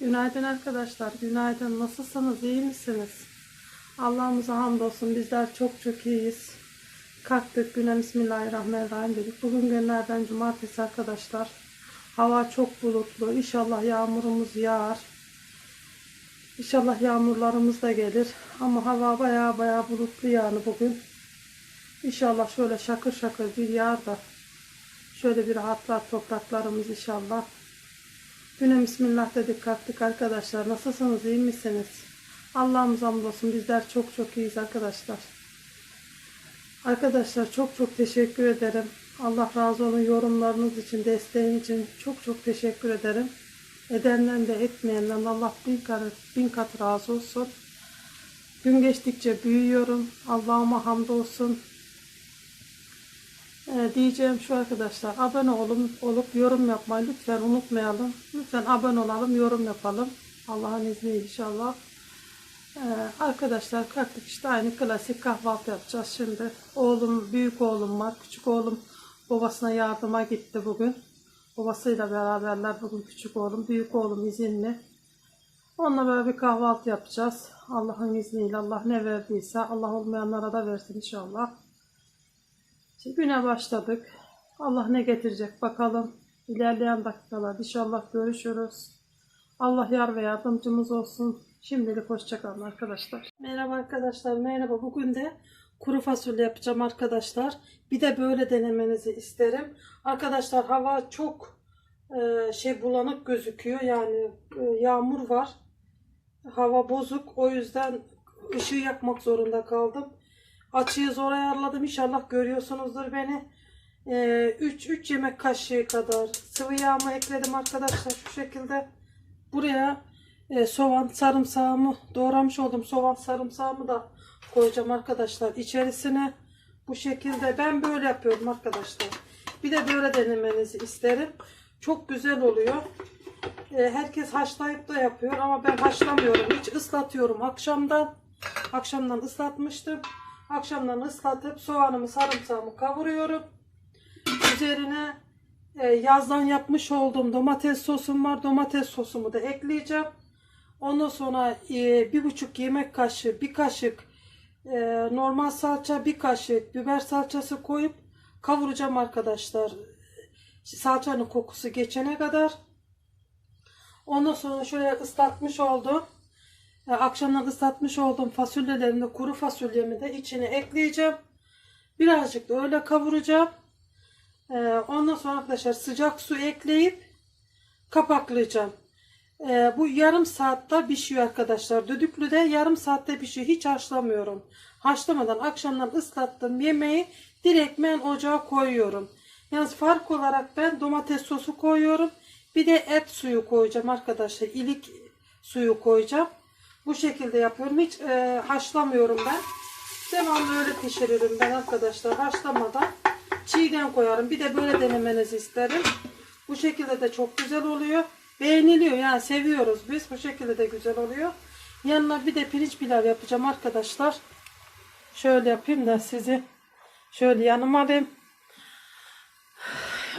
Günaydın arkadaşlar. Günaydın. Nasılsınız? İyi misiniz? Allah'ımıza hamdolsun. Bizler çok çok iyiyiz. Kalktık güne Bismillahirrahmanirrahim dedik. Bugün günlerden cumartesi arkadaşlar. Hava çok bulutlu. İnşallah yağmurumuz yağar. İnşallah yağmurlarımız da gelir. Ama hava baya baya bulutlu yani bugün. İnşallah şöyle şakır şakır bir yağar da şöyle bir rahatlar topraklarımız inşallah. Güne Bismillah dedik kalktık arkadaşlar. Nasılsınız? iyi misiniz? Allah'ımız hamdolsun. Bizler çok çok iyiyiz arkadaşlar. Arkadaşlar çok çok teşekkür ederim. Allah razı olsun yorumlarınız için, desteğin için çok çok teşekkür ederim. Edenden de etmeyenden Allah bin kat, bin kat razı olsun. Gün geçtikçe büyüyorum. Allah'ıma hamdolsun. Ee, diyeceğim şu arkadaşlar abone olun, olup yorum yapmayı lütfen unutmayalım. Lütfen abone olalım, yorum yapalım. Allah'ın izniyle inşallah. Ee, arkadaşlar kalktık işte aynı klasik kahvaltı yapacağız şimdi. Oğlum, büyük oğlum var. Küçük oğlum babasına yardıma gitti bugün. Babasıyla beraberler bugün küçük oğlum. Büyük oğlum izinli. Onunla böyle bir kahvaltı yapacağız. Allah'ın izniyle Allah ne verdiyse Allah olmayanlara da versin inşallah. İşte güne başladık. Allah ne getirecek bakalım. İlerleyen dakikalar inşallah görüşürüz. Allah yar ve yardımcımız olsun. Şimdilik hoşçakalın arkadaşlar. Merhaba arkadaşlar. Merhaba. Bugün de kuru fasulye yapacağım arkadaşlar. Bir de böyle denemenizi isterim. Arkadaşlar hava çok e, şey bulanık gözüküyor. Yani e, yağmur var. Hava bozuk. O yüzden ışığı yakmak zorunda kaldım. Açıyı zor ayarladım. İnşallah görüyorsunuzdur beni. 3 3 yemek kaşığı kadar sıvı yağımı ekledim arkadaşlar şu şekilde. Buraya e, soğan sarımsağımı doğramış oldum. Soğan sarımsağımı da koyacağım arkadaşlar içerisine. Bu şekilde ben böyle yapıyorum arkadaşlar. Bir de böyle denemenizi isterim. Çok güzel oluyor. E, herkes haşlayıp da yapıyor ama ben haşlamıyorum. Hiç ıslatıyorum akşamdan. Akşamdan ıslatmıştım. Akşamdan ıslatıp soğanımı sarımsağımı kavuruyorum. Üzerine e, yazdan yapmış olduğum domates sosum var. Domates sosumu da ekleyeceğim. Ondan sonra e, bir buçuk yemek kaşığı, bir kaşık e, normal salça, bir kaşık biber salçası koyup kavuracağım arkadaşlar. Salçanın kokusu geçene kadar. Ondan sonra şöyle ıslatmış oldum. E, akşamdan ıslatmış olduğum fasulyelerimi, kuru fasulyemi de içine ekleyeceğim. Birazcık da öyle kavuracağım. E, ondan sonra arkadaşlar sıcak su ekleyip kapaklayacağım. E, bu yarım saatte pişiyor arkadaşlar. Düdüklüde yarım saatte pişiyor. Hiç haşlamıyorum. Haşlamadan akşamdan ıslattım yemeği direktmen ocağa koyuyorum. Yalnız fark olarak ben domates sosu koyuyorum. Bir de et suyu koyacağım arkadaşlar. İlik suyu koyacağım. Bu şekilde yapıyorum. Hiç e, haşlamıyorum ben. Devamlı öyle pişiririm ben arkadaşlar. Haşlamadan çiğden koyarım. Bir de böyle denemenizi isterim. Bu şekilde de çok güzel oluyor. Beğeniliyor yani seviyoruz biz. Bu şekilde de güzel oluyor. Yanına bir de pirinç pilav yapacağım arkadaşlar. Şöyle yapayım da sizi şöyle yanıma alayım.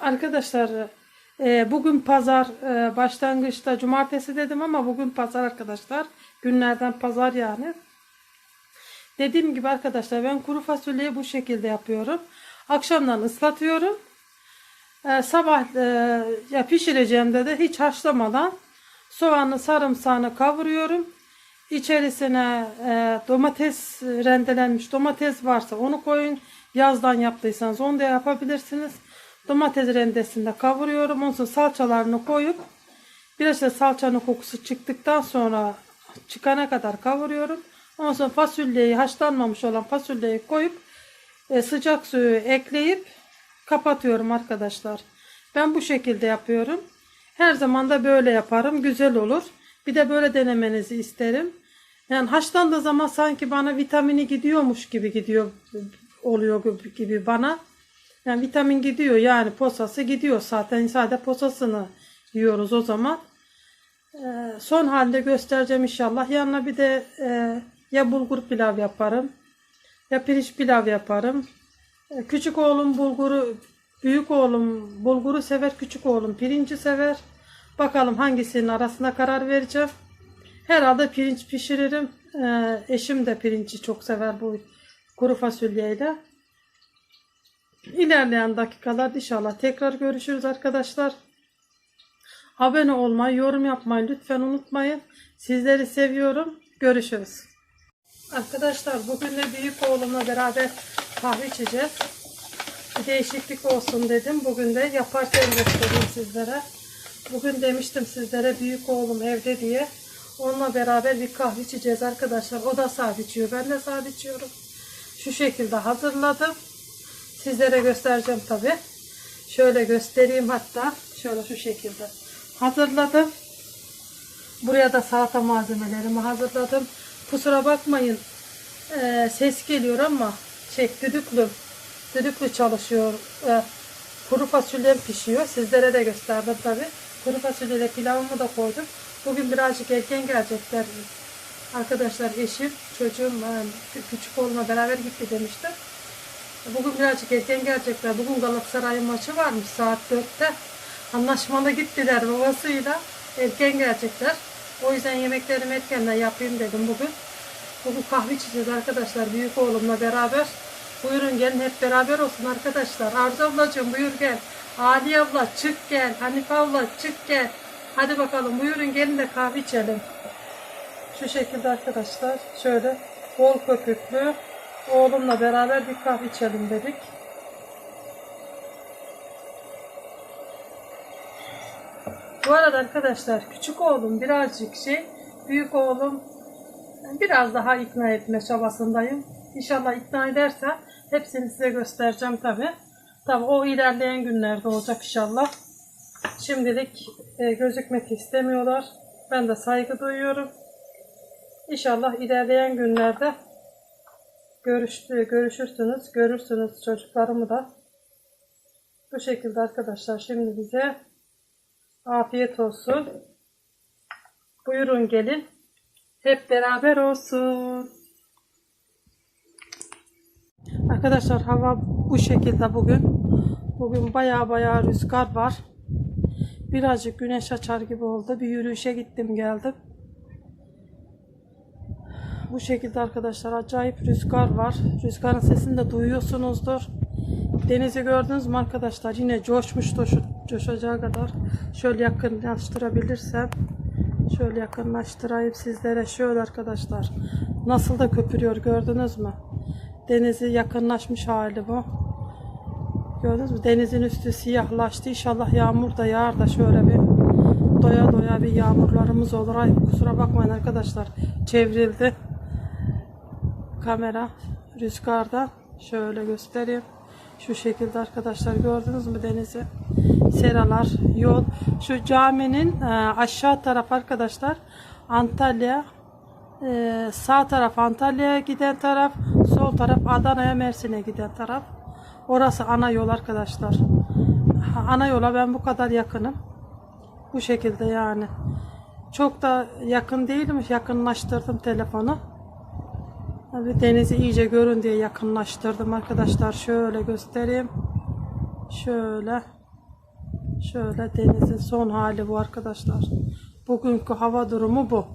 Arkadaşlar e, bugün pazar e, başlangıçta cumartesi dedim ama bugün pazar arkadaşlar. Günlerden pazar yani. Dediğim gibi arkadaşlar ben kuru fasulyeyi bu şekilde yapıyorum. Akşamdan ıslatıyorum. E, sabah e, ya pişireceğimde de hiç haşlamadan soğanı sarımsağını kavuruyorum. İçerisine e, domates rendelenmiş domates varsa onu koyun. Yazdan yaptıysanız onu da yapabilirsiniz. Domates rendesinde kavuruyorum. Ondan sonra salçalarını koyup biraz da salçanın kokusu çıktıktan sonra çıkana kadar kavuruyorum. Ondan sonra fasulyeyi haşlanmamış olan fasulyeyi koyup e, sıcak suyu ekleyip kapatıyorum arkadaşlar. Ben bu şekilde yapıyorum. Her zaman da böyle yaparım. Güzel olur. Bir de böyle denemenizi isterim. Yani haşlandığı zaman sanki bana vitamini gidiyormuş gibi gidiyor oluyor gibi bana. Yani vitamin gidiyor yani posası gidiyor zaten sadece posasını yiyoruz o zaman. Ee, son halde göstereceğim inşallah. Yanına bir de e, ya bulgur pilav yaparım ya pirinç pilav yaparım. Ee, küçük oğlum bulguru, büyük oğlum bulguru sever, küçük oğlum pirinci sever. Bakalım hangisinin arasına karar vereceğim. Herhalde pirinç pişiririm. Ee, eşim de pirinci çok sever bu kuru fasulyeyle. İlerleyen dakikalarda inşallah tekrar görüşürüz arkadaşlar. Abone olmayı, yorum yapmayı lütfen unutmayın. Sizleri seviyorum. Görüşürüz. Arkadaşlar bugün de büyük oğlumla beraber kahve içeceğiz. Bir değişiklik olsun dedim. Bugün de yaparken göstereyim sizlere. Bugün demiştim sizlere büyük oğlum evde diye. Onunla beraber bir kahve içeceğiz arkadaşlar. O da sade içiyor. Ben de sade içiyorum. Şu şekilde hazırladım. Sizlere göstereceğim tabi. Şöyle göstereyim hatta. Şöyle şu şekilde hazırladım. Buraya da salata malzemelerimi hazırladım. Kusura bakmayın. Ee, ses geliyor ama şey düdüklü. Düdüklü çalışıyor. Ee, kuru fasulyem pişiyor. Sizlere de gösterdim tabi. Kuru fasulyeyle pilavımı da koydum. Bugün birazcık erken gelecekler. Arkadaşlar eşim, çocuğum, ben küçük oğlumla beraber gitti demiştim. Bugün birazcık erken gelecekler. Bugün Galatasaray maçı varmış saat 4'te. Anlaşmalı gittiler babasıyla. Erken gelecekler. O yüzden yemeklerimi erkenden yapayım dedim bugün. Bugün kahve içeceğiz arkadaşlar büyük oğlumla beraber. Buyurun gelin hep beraber olsun arkadaşlar. Arzu ablacığım buyur gel. Ali abla çık gel. Hanife abla çık gel. Hadi bakalım buyurun gelin de kahve içelim. Şu şekilde arkadaşlar şöyle bol köpüklü oğlumla beraber bir kahve içelim dedik. Bu arada arkadaşlar küçük oğlum birazcık şey, büyük oğlum biraz daha ikna etme çabasındayım. İnşallah ikna ederse hepsini size göstereceğim tabi. Tabi o ilerleyen günlerde olacak inşallah. Şimdilik e, gözükmek istemiyorlar. Ben de saygı duyuyorum. İnşallah ilerleyen günlerde görüştü, görüşürsünüz, görürsünüz çocuklarımı da. Bu şekilde arkadaşlar şimdi bize afiyet olsun. Buyurun gelin. Hep beraber olsun. Arkadaşlar hava bu şekilde bugün. Bugün baya baya rüzgar var. Birazcık güneş açar gibi oldu. Bir yürüyüşe gittim geldim. Bu şekilde arkadaşlar acayip rüzgar var. Rüzgarın sesini de duyuyorsunuzdur. Denizi gördünüz mü arkadaşlar? Yine coşmuştu şu coşacağı kadar. Şöyle yakınlaştırabilirsem. Şöyle yakınlaştırayım sizlere. Şöyle arkadaşlar. Nasıl da köpürüyor gördünüz mü? Denizi yakınlaşmış hali bu. Gördünüz mü? Denizin üstü siyahlaştı. İnşallah yağmur da yağar da şöyle bir doya doya bir yağmurlarımız olur. Ay kusura bakmayın arkadaşlar. Çevrildi. Kamera rüzgarda. Şöyle göstereyim. Şu şekilde arkadaşlar gördünüz mü denizi? Seralar, yol. Şu caminin e, aşağı taraf arkadaşlar Antalya e, sağ taraf Antalya'ya giden taraf, sol taraf Adana'ya Mersin'e giden taraf. Orası ana yol arkadaşlar. Ana yola ben bu kadar yakınım. Bu şekilde yani. Çok da yakın değilim. Yakınlaştırdım telefonu. Tabii denizi iyice görün diye yakınlaştırdım arkadaşlar. Şöyle göstereyim. Şöyle. Şöyle denizin son hali bu arkadaşlar. Bugünkü hava durumu bu.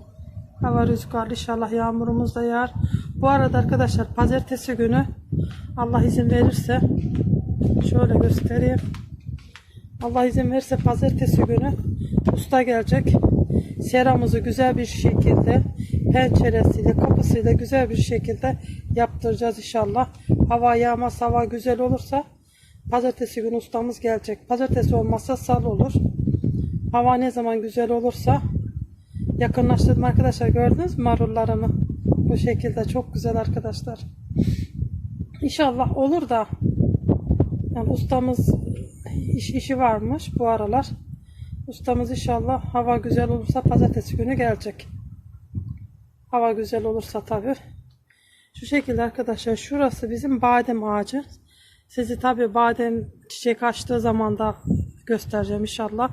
Hava rüzgarlı inşallah yağmurumuz da yağar. Bu arada arkadaşlar pazartesi günü Allah izin verirse şöyle göstereyim. Allah izin verirse pazartesi günü usta gelecek. Seramızı güzel bir şekilde penceresiyle kapısıyla güzel bir şekilde yaptıracağız inşallah. Hava yağmaz hava güzel olursa pazartesi günü ustamız gelecek. Pazartesi olmazsa sal olur. Hava ne zaman güzel olursa yakınlaştırdım arkadaşlar gördünüz mü marullarımı? Bu şekilde çok güzel arkadaşlar. İnşallah olur da yani ustamız iş, işi varmış bu aralar. Ustamız inşallah hava güzel olursa pazartesi günü gelecek. Hava güzel olursa tabi. Şu şekilde arkadaşlar şurası bizim badem ağacı. Sizi tabi badem çiçek açtığı zaman da göstereceğim inşallah.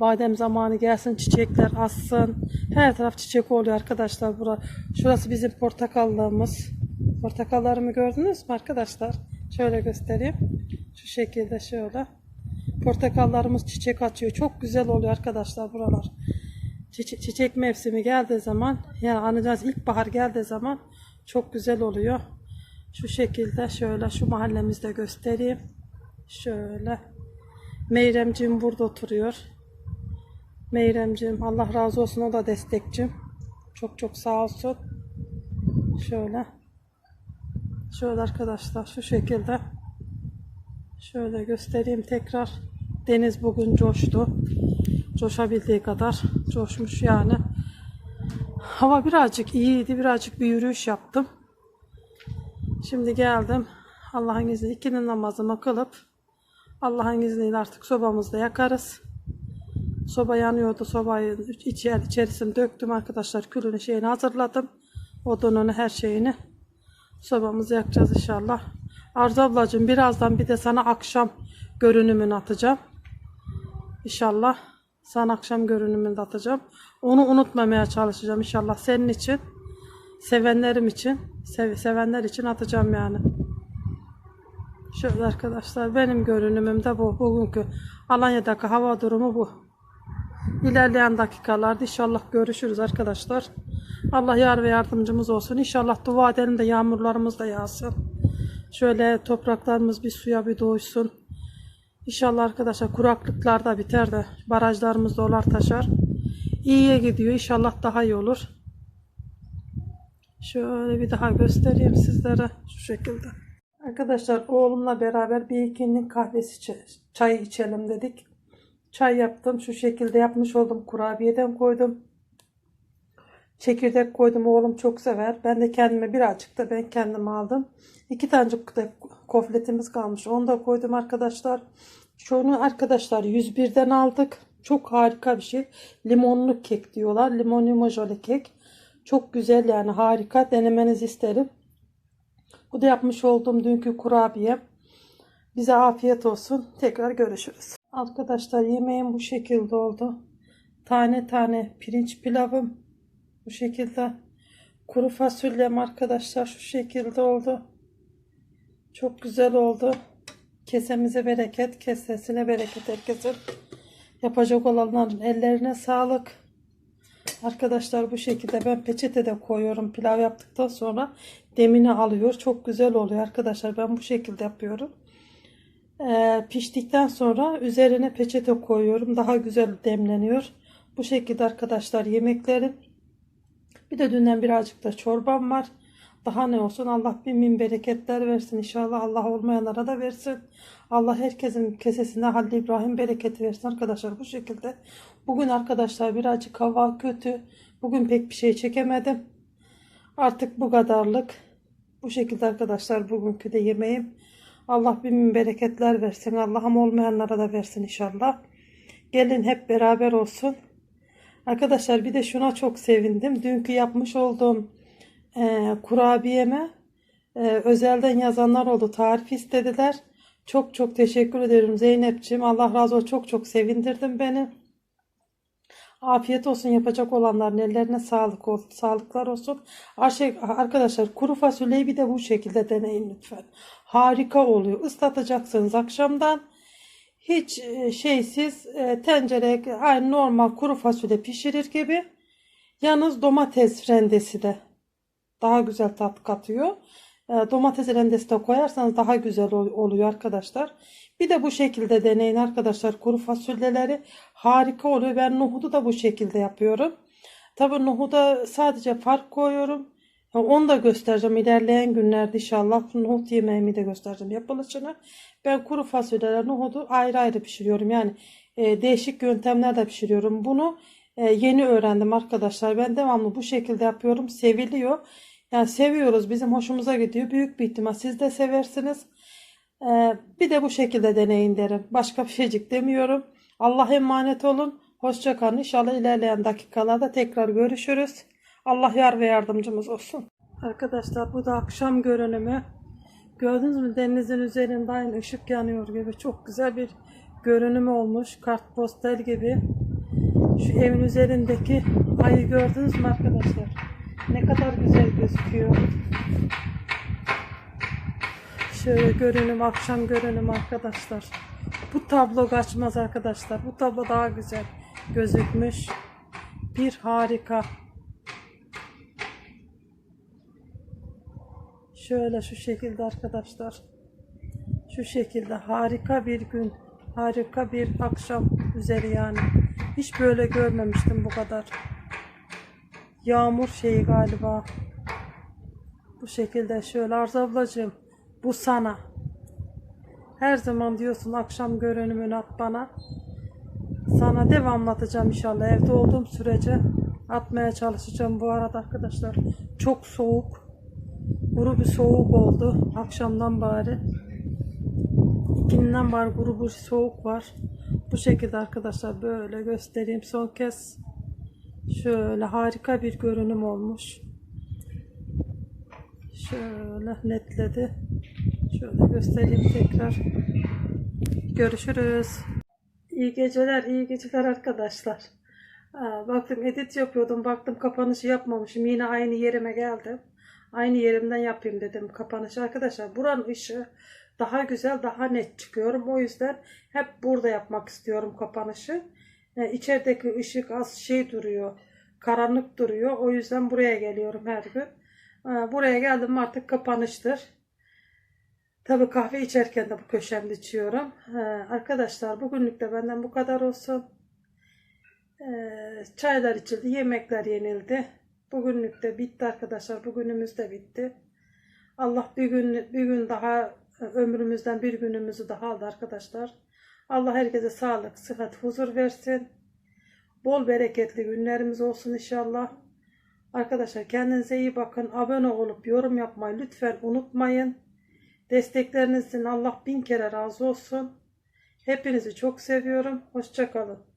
Badem zamanı gelsin çiçekler açsın. Her taraf çiçek oluyor arkadaşlar. Bura. Şurası bizim portakallığımız. Portakallarımı gördünüz mü arkadaşlar? Şöyle göstereyim. Şu şekilde şöyle. Portakallarımız çiçek açıyor. Çok güzel oluyor arkadaşlar buralar. Çiçek, çiçek mevsimi geldiği zaman yani anlayacağız ilkbahar geldiği zaman çok güzel oluyor. Şu şekilde şöyle şu mahallemizde göstereyim. Şöyle. Meyremciğim burada oturuyor. Meyremciğim Allah razı olsun o da destekçim. Çok çok sağ olsun. Şöyle. Şöyle arkadaşlar şu şekilde. Şöyle göstereyim tekrar. Deniz bugün coştu. Coşabildiği kadar coşmuş yani. Hava birazcık iyiydi. Birazcık bir yürüyüş yaptım. Şimdi geldim. Allah'ın izniyle ikinin namazımı kılıp Allah'ın izniyle artık sobamızda yakarız. Soba yanıyordu. Sobayı içer, içerisine döktüm arkadaşlar. Külünü şeyini hazırladım. Odununu her şeyini. Sobamızı yakacağız inşallah. Arzu ablacığım birazdan bir de sana akşam görünümünü atacağım. İnşallah sana akşam görünümünü atacağım. Onu unutmamaya çalışacağım inşallah senin için. Sevenlerim için. sev- sevenler için atacağım yani. Şöyle arkadaşlar benim görünümüm de bu. Bugünkü Alanya'daki hava durumu bu. İlerleyen dakikalarda inşallah görüşürüz arkadaşlar. Allah yar ve yardımcımız olsun. İnşallah dua edelim de yağmurlarımız da yağsın. Şöyle topraklarımız bir suya bir doysun. İnşallah arkadaşlar kuraklıklar da biter de barajlarımız dolar taşar. İyiye gidiyor. İnşallah daha iyi olur. Şöyle bir daha göstereyim sizlere şu şekilde. Arkadaşlar oğlumla beraber bir ikinin kahvesi çay içelim dedik. Çay yaptım. Şu şekilde yapmış oldum. Kurabiyeden koydum. Çekirdek koydum. Oğlum çok sever. Ben de kendime birazcık da ben kendim aldım. İki de kofletimiz kalmış. Onu da koydum arkadaşlar. Şunu arkadaşlar 101'den aldık. Çok harika bir şey. Limonlu kek diyorlar. Limon yumuşalı kek. Çok güzel yani harika. Denemenizi isterim. Bu da yapmış olduğum dünkü kurabiye. Bize afiyet olsun. Tekrar görüşürüz. Arkadaşlar yemeğim bu şekilde oldu. Tane tane pirinç pilavım bu şekilde. Kuru fasulyem arkadaşlar şu şekilde oldu. Çok güzel oldu. Kesemize bereket, kesesine bereket herkesin. Yapacak olanların ellerine sağlık. Arkadaşlar bu şekilde ben peçete de koyuyorum pilav yaptıktan sonra demini alıyor. Çok güzel oluyor arkadaşlar. Ben bu şekilde yapıyorum. Ee, piştikten sonra üzerine peçete koyuyorum. Daha güzel demleniyor. Bu şekilde arkadaşlar yemeklerim. Bir de dünden birazcık da çorbam var. Daha ne olsun Allah bin bin bereketler versin inşallah Allah olmayanlara da versin. Allah herkesin kesesine Halil İbrahim bereketi versin arkadaşlar bu şekilde. Bugün arkadaşlar birazcık hava kötü. Bugün pek bir şey çekemedim. Artık bu kadarlık. Bu şekilde arkadaşlar bugünkü de yemeğim. Allah bin bin bereketler versin. Allah'ım olmayanlara da versin inşallah. Gelin hep beraber olsun. Arkadaşlar bir de şuna çok sevindim. Dünkü yapmış olduğum e, kurabiyeme e, özelden yazanlar oldu. Tarif istediler. Çok çok teşekkür ederim Zeynep'ciğim. Allah razı olsun. Çok çok sevindirdin beni. Afiyet olsun yapacak olanların ellerine sağlık ol, sağlıklar olsun. Arkadaşlar kuru fasulyeyi bir de bu şekilde deneyin lütfen. Harika oluyor. Islatacaksınız akşamdan. Hiç e, şeysiz e, tencereye aynı normal kuru fasulye pişirir gibi. Yalnız domates rendesi de daha güzel tat katıyor. E, Domates rendesi de koyarsanız daha güzel ol- oluyor arkadaşlar. Bir de bu şekilde deneyin arkadaşlar kuru fasulyeleri. Harika oluyor. Ben nohudu da bu şekilde yapıyorum. Tabii nohuda sadece fark koyuyorum. Onu da göstereceğim ilerleyen günlerde inşallah. Nohut yemeğimi de göstereceğim yapılışını. Ben kuru fasulyeler, nohudu ayrı ayrı pişiriyorum. Yani e, değişik yöntemlerle pişiriyorum. Bunu e, yeni öğrendim arkadaşlar. Ben devamlı bu şekilde yapıyorum. Seviliyor. Yani seviyoruz. Bizim hoşumuza gidiyor. Büyük bir ihtimal siz de seversiniz. Ee, bir de bu şekilde deneyin derim. Başka bir şeycik demiyorum. Allah'a emanet olun. Hoşça kalın. İnşallah ilerleyen dakikalarda tekrar görüşürüz. Allah yar ve yardımcımız olsun. Arkadaşlar bu da akşam görünümü. Gördünüz mü denizin üzerinde aynı ışık yanıyor gibi. Çok güzel bir görünümü olmuş. Kartpostal gibi. Şu evin üzerindeki ayı gördünüz mü arkadaşlar? Ne kadar güzel gözüküyor. Şöyle görünüm, akşam görünüm arkadaşlar. Bu tablo kaçmaz arkadaşlar. Bu tablo daha güzel gözükmüş. Bir harika. Şöyle şu şekilde arkadaşlar. Şu şekilde harika bir gün. Harika bir akşam üzeri yani. Hiç böyle görmemiştim bu kadar. Yağmur şeyi galiba. Bu şekilde şöyle Arzu ablacığım. Bu sana. Her zaman diyorsun akşam görünümünü at bana. Sana devamlı atacağım inşallah. Evde olduğum sürece atmaya çalışacağım bu arada arkadaşlar. Çok soğuk. Kuru bir soğuk oldu akşamdan bari. Günden var kuru bir soğuk var. Bu şekilde arkadaşlar böyle göstereyim son kez. Şöyle harika bir görünüm olmuş. Şöyle netledi. Şöyle göstereyim tekrar. Görüşürüz. İyi geceler, iyi geceler arkadaşlar. Baktım edit yapıyordum. Baktım kapanışı yapmamışım. Yine aynı yerime geldim. Aynı yerimden yapayım dedim kapanışı. Arkadaşlar buranın ışığı daha güzel, daha net çıkıyorum. O yüzden hep burada yapmak istiyorum kapanışı. E, içerideki ışık az şey duruyor. Karanlık duruyor. O yüzden buraya geliyorum her gün. Aa, buraya geldim artık kapanıştır. Tabii kahve içerken de bu köşemde içiyorum. Ee, arkadaşlar bugünlük de benden bu kadar olsun. Çaylar içildi, yemekler yenildi. Bugünlük de bitti arkadaşlar. Bugünümüz de bitti. Allah bir gün bir gün daha e, ömrümüzden bir günümüzü daha aldı arkadaşlar. Allah herkese sağlık, sıhhat, huzur versin. Bol bereketli günlerimiz olsun inşallah. Arkadaşlar kendinize iyi bakın. Abone olup yorum yapmayı lütfen unutmayın. Desteklerinizin Allah bin kere razı olsun. Hepinizi çok seviyorum. Hoşçakalın.